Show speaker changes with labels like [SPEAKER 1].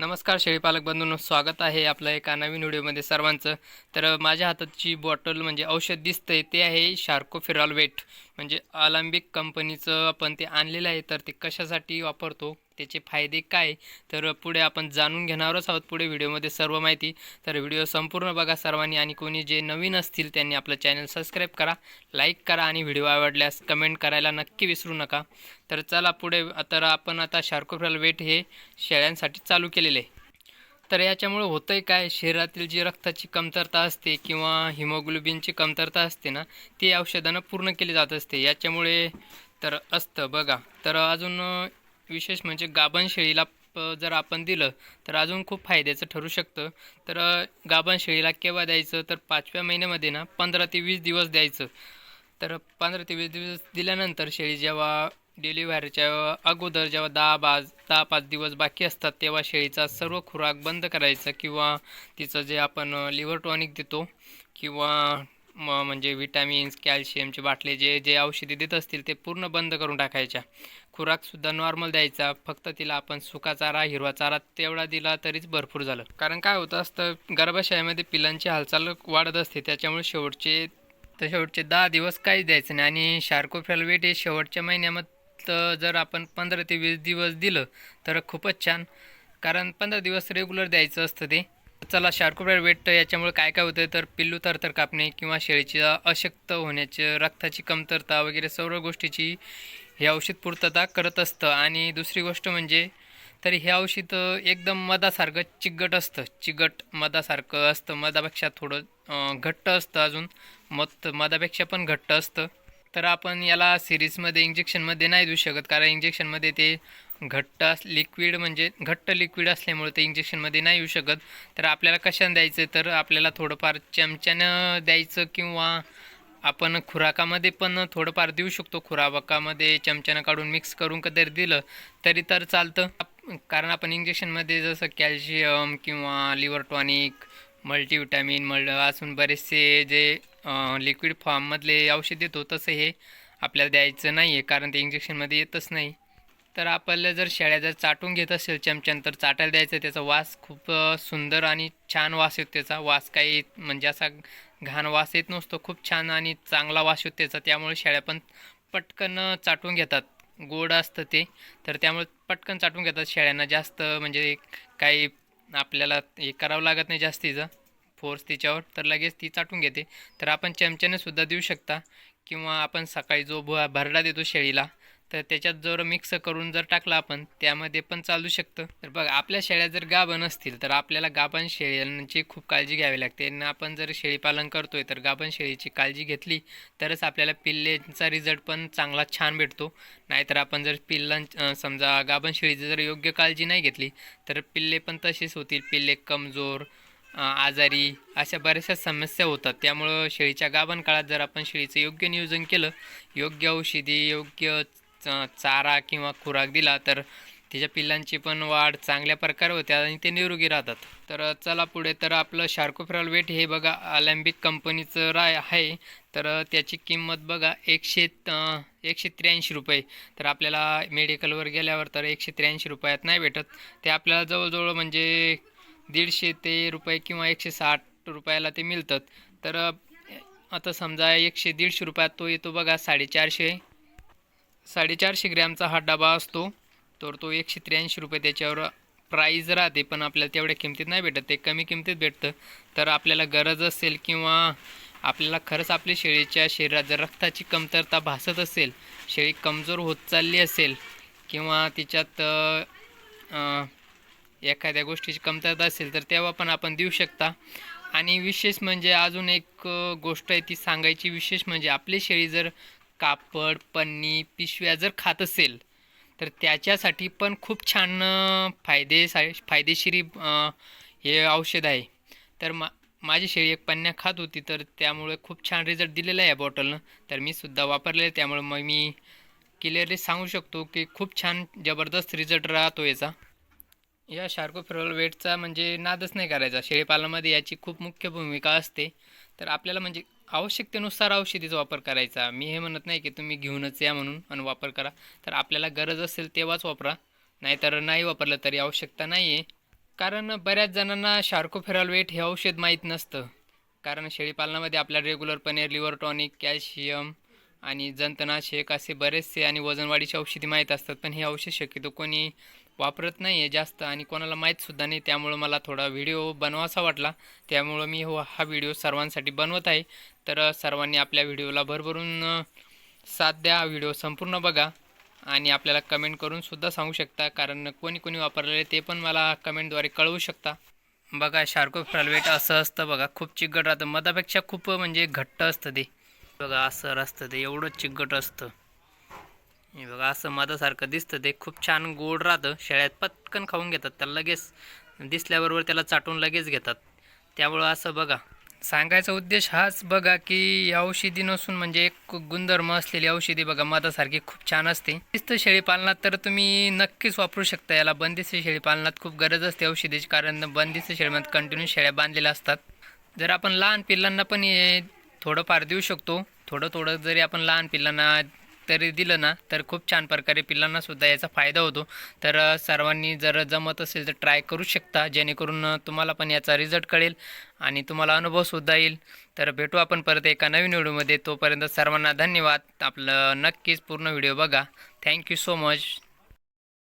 [SPEAKER 1] नमस्कार शेळीपालक बंधूंनो स्वागत आहे आपलं एका नवीन व्हिडिओमध्ये सर्वांचं. तर माझ्या हाताची बॉटल म्हणजे औषध दिसतंय ते आहे शार्कोफिरॉल वेट. म्हणजे अलांबिक कंपनीचं आपण ते आणलेलं आहे तर ते कशासाठी वापरतो त्याचे फायदे काय? तर पुढे आपण जाणून घेणारच आहोत पुढे व्हिडिओमध्ये सर्व माहिती. तर व्हिडिओ संपूर्ण बघा सर्वांनी आणि कोणी जे नवीन असतील त्यांनी आपलं चॅनल सबस्क्राईब करा लाईक करा आणि व्हिडिओ आवडल्यास कमेंट करायला नक्की विसरू नका. तर चला पुढे तर आपण आता शार्कोफिरॉल वेट हे शेळ्यांसाठी चालू केलेले आहे. तर याच्यामुळे होतं आहे काय? शरीरातील जी रक्ताची कमतरता असते किंवा हिमोग्लोबिनची कमतरता असते ना ती औषधानं पूर्ण केली जात असते. याच्यामुळे तर असतं बघा. तर अजून विशेष म्हणजे गाभण शेळीला प- जर आपण दिलं तर अजून खूप फायद्याचं ठरू शकतं. तर गाभण शेळीला केव्हा द्यायचं? तर पाचव्या महिन्यामध्ये ना पंधरा ते वीस दिवस द्यायचं. तर पंधरा ते वीस दिवस दिल्यानंतर शेळी जेव्हा डिलिव्हरीच्या अगोदर जेव्हा दहा बाज दहा पाच दिवस बाकी असतात तेव्हा शेळीचा सर्व खुराक बंद करायचा किंवा तिचं जे आपण लिव्हर टॉनिक देतो किंवा म म्हणजे विटॅमिन्स कॅल्शियमचे बाटले जे जे औषधी देत असतील ते पूर्ण बंद करून टाकायच्या. खुराकसुद्धा नॉर्मल द्यायचा फक्त तिला आपण सुका चारा हिरवा चारा तेवढा दिला तरीच भरपूर झालं. कारण काय होतं असतं गर्भाशयामध्ये पिलांची हालचाल वाढत असते त्याच्यामुळे शेवटचे तर शेवटचे दहा दिवस काहीच द्यायचं नाही आणि शार्कोफेलवेट हे शेवटच्या महिन्यामध्ये जर आपण पंधरा ते वीस दिवस दिलं तर खूपच छान. कारण पंधरा दिवस रेग्युलर द्यायचं असतं ते. चला शार्कोफेल वेट याच्यामुळे काय काय होतं तर पिल्लू थरथर कापणे किंवा शेळीची अशक्त होण्याचे रक्ताची कमतरता वगैरे सर्व गोष्टीची हे औषध पूर्तता करत असतं. आणि दुसरी गोष्ट म्हणजे तर हे औषध एकदम मधासारखं चिकट असतं. चिकट मधासारखं असतं. मधापेक्षा थोडं घट्ट असतं अजून. मत मधापेक्षा पण घट्ट असतं. तर आपण याला सिरीजमध्ये इंजेक्शनमध्ये नाही देऊ शकत कारण इंजेक्शनमध्ये ते घट्ट अस लिक्विड म्हणजे घट्ट लिक्विड असल्यामुळे ते इंजेक्शनमध्ये नाही येऊ शकत. तर आपल्याला कशाने द्यायचं? तर आपल्याला थोडंफार चमच्यानं द्यायचं किंवा आपण खुराकामध्ये पण थोडंफार देऊ शकतो. खुराकामध्ये चमच्यानं काढून मिक्स करून कधी दिलं तरी तर चालतं. कारण आपण इंजेक्शनमध्ये जसं कॅल्शियम किंवा लिव्हर टॉनिक मल्टीविटॅमिन मल्ट असून बरेचसे जे लिक्विड फॉर्ममधले औषध देतो तसं हे आपल्याला द्यायचं नाही आहे कारण ते इंजेक्शनमध्ये येतच नाही. तर आपल्याला जर शेळ्या जर चाटून घेत असेल चमच्यान तर चाटायला द्यायचं त्याचा वास खूप सुंदर आणि छान वास येतो त्याचा. वास काही म्हणजे असा घाण वास येत नसतो खूप छान आणि चांगला वास येतो त्याचा. त्यामुळे शेळ्या पण पटकन चाटून घेतात. गोड असतं ते तर त्यामुळे पटकन चाटून घेतात शेळ्यांना. जास्त म्हणजे काही आपल्याला हे करावं लागत नाही जास्तीचं. फोर्स तिच्यावर तर लगेच ती चाटून घेते. तर आपण चमच्याने सुद्धा देऊ शकता. किंवा आपण सकाळी जो भ भरडा देतो शेळीला तर त्याच्यात जर मिक्स करून जर टाकला आपण त्यामध्ये पण चालू शकतं. तर बघा आपल्या शेळ्या जर गाभण असतील तर आपल्याला गाभण शेळ्यांची खूप काळजी घ्यावी लागते. आणि आपण जर शेळीपालन करतोय तर गाभण शेळीची काळजी घेतली तरच आपल्याला पिल्लेचा रिझल्ट पण चांगला छान भेटतो. नाहीतर आपण जर पिल्लां समजा गाभण शेळीची जर योग्य काळजी नाही घेतली तर पिल्ले पण तसेच होतील. पिल्ले कमजोर आजारी अशा बऱ्याचशा समस्या होतात. त्यामुळं शेळीच्या गाभण काळात जर आपण शेळीचं योग्य नियोजन केलं योग्य औषधी योग्य चारा किंवा खुराक दिला तर त्याच्या पिल्लांची पण वाढ चांगल्या प्रकारे होते आणि ते निरोगी राहतात. तर चला पुढे तर आपलं शार्कोफेरॉल वेट हे बघा अलॅम्बिक कंपनीचं राय आहे. तर त्याची किंमत बघा एकशे एकशे त्र्याऐंशी रुपये. तर आपल्याला मेडिकलवर गेल्यावर तर एकशे त्र्याऐंशी रुपयात नाही भेटत. ते आपल्याला जवळजवळ म्हणजे दीडशे ते रुपये किंवा एकशे साठ रुपयाला ते मिळतात. तर आता समजा एकशे दीडशे रुपयात तो येतो बघा साडेचारशे. साडेचारशे ग्रॅमचा हा डबा असतो. तर तो एकशे त्र्याऐंशी रुपये त्याच्यावर प्राईज राहते पण आपल्याला तेवढ्या किमतीत नाही भेटत. ते कमी किमतीत भेटतं. तर आपल्याला गरज असेल किंवा आपल्याला खरंच आपल्या शेळीच्या शरीरात जर रक्ताची कमतरता भासत असेल शेळी कमजोर होत चालली असेल किंवा तिच्यात एखाद्या गोष्टीची कमतरता असेल तर तेव्हा पण आपण देऊ शकता. आणि विशेष म्हणजे अजून एक गोष्ट आहे ती सांगायची. विशेष म्हणजे आपली शेळी जर कापड पन्नी पिशव्या जर खात असेल तर त्याच्यासाठी पण खूप छान फायदे सा फायदेशीर हे औषध आहे. तर मा माझी शेळी एक पन्न्या खात होती तर त्यामुळे खूप छान रिझल्ट दिलेला आहे या बॉटलनं तर मी सुद्धा वापरलेलं आहे त्यामुळे मग मी क्लिअरली सांगू शकतो की खूप छान जबरदस्त रिझल्ट राहतो याचा. या शार्कोफेरॉल वेटचा म्हणजे नादच नाही करायचा. शेळीपालनामध्ये याची खूप मुख्य भूमिका असते. तर आपल्याला म्हणजे आवश्यकतेनुसार औषधीचा वापर करायचा. मी हे म्हणत नाही की तुम्ही घेऊनच या म्हणून आणि वापर करा. तर आपल्याला गरज असेल तेव्हाच वापरा. नाहीतर नाही वापरलं तरी आवश्यकता नाही आहे कारण बऱ्याच जणांना शार्कोफेरॉलवेट हे औषध माहीत नसतं. कारण शेळीपालनामध्ये आपल्याला रेग्युलरपणे लिव्हर टॉनिक कॅल्शियम आणि जंतनाशक असे बरेचसे आणि वजनवाढीचे औषधी माहीत असतात. पण हे औषध शक्यतो कोणी वापरत नाही आहे जास्त आणि कोणाला माहीतसुद्धा नाही. त्यामुळं मला थोडा व्हिडिओ बनवासा वाटला. त्यामुळं मी हो हा व्हिडिओ सर्वांसाठी बनवत आहे. तर सर्वांनी आपल्या व्हिडिओला भरभरून साथ द्या. व्हिडिओ संपूर्ण बघा. आणि आपल्याला कमेंट करून सुद्धा सांगू शकता. कारण कोणी कोणी वापरलेले ते पण मला कमेंटद्वारे कळवू शकता. बघा शार्को फ्रालवेट असं असतं बघा. खूप चिकट राहतं. मधापेक्षा खूप म्हणजे घट्ट असतं ते. बघा असं असतं ते. एवढं चिकट असतं. हे बघा असं मधासारखं दिसतं. ते खूप छान गोड राहतं. शेळ्यात पटकन खाऊन घेतात. त्याला लगेच दिसल्याबरोबर त्याला चाटून लगेच घेतात. त्यामुळं असं बघा. सांगायचा उद्देश हाच बघा की औषधी नसून म्हणजे एक गुणधर्म असलेली औषधी बघा मधासारखी खूप छान असते. तिसर शेळी पालनात तर तुम्ही नक्कीच वापरू शकता. याला बंदिस्त शेळी पालनात खूप गरज असते औषधीची कारण बंदिस्त शेळीमध्ये कंटिन्यू शेळ्या बांधलेल्या असतात. जर आपण लहान पिल्लांना पण थोडंफार देऊ शकतो थोडं थोडं जरी आपण लहान पिल्लांना तरी दिलं ना तर खूप छान प्रकारे पिल्लांना सुद्धा याचा फायदा होतो. तर सर्वांनी जर जमत असेल तर ट्राय करू शकता जेणेकरून तुम्हाला पण याचा रिझल्ट कळेल आणि तुम्हाला अनुभवसुद्धा येईल. तर भेटू आपण परत एका नवीन व्हिडिओमध्ये. तोपर्यंत सर्वांना धन्यवाद. आपलं नक्कीच पूर्ण व्हिडिओ बघा. Thank you so much